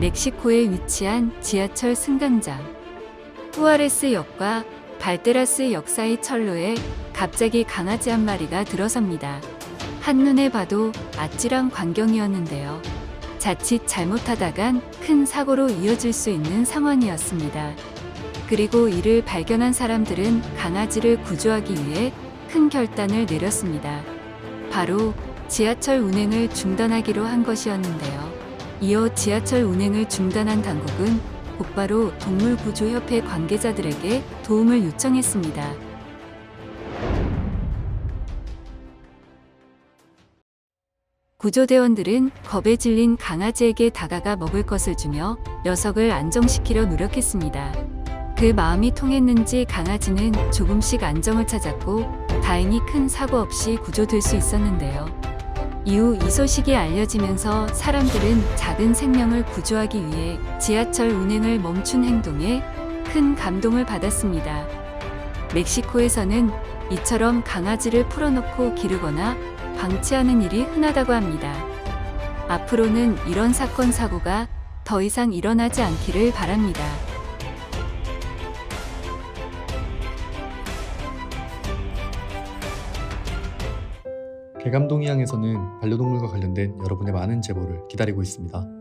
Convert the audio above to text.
멕시코에 위치한 지하철 승강장. 후아레스역과 발데라스역 사이 철로에 갑자기 강아지 한 마리가 들어섭니다. 한눈에 봐도 아찔한 광경이었는데요. 자칫 잘못하다간 큰 사고로 이어질 수 있는 상황이었습니다. 그리고 이를 발견한 사람들은 강아지를 구조하기 위해 큰 결단을 내렸습니다. 바로 지하철 운행을 중단하기로 한 것이었는데요. 이어 지하철 운행을 중단한 당국은 곧바로 동물구조협회 관계자들에게 도움을 요청했습니다. 구조대원들은 겁에 질린 강아지에게 다가가 먹을 것을 주며 녀석을 안정시키려 노력했습니다. 그 마음이 통했는지 강아지는 조금씩 안정을 찾았고 다행히 큰 사고 없이 구조될 수 있었는데요. 이후 이 소식이 알려지면서 사람들은 작은 생명을 구조하기 위해 지하철 운행을 멈춘 행동에 큰 감동을 받았습니다. 멕시코에서는 이처럼 강아지를 풀어놓고 기르거나 방치하는 일이 흔하다고 합니다. 앞으로는 이런 사건 사고가 더 이상 일어나지 않기를 바랍니다. 개감동이항에서는 반려동물과 관련된 여러분의 많은 제보를 기다리고 있습니다.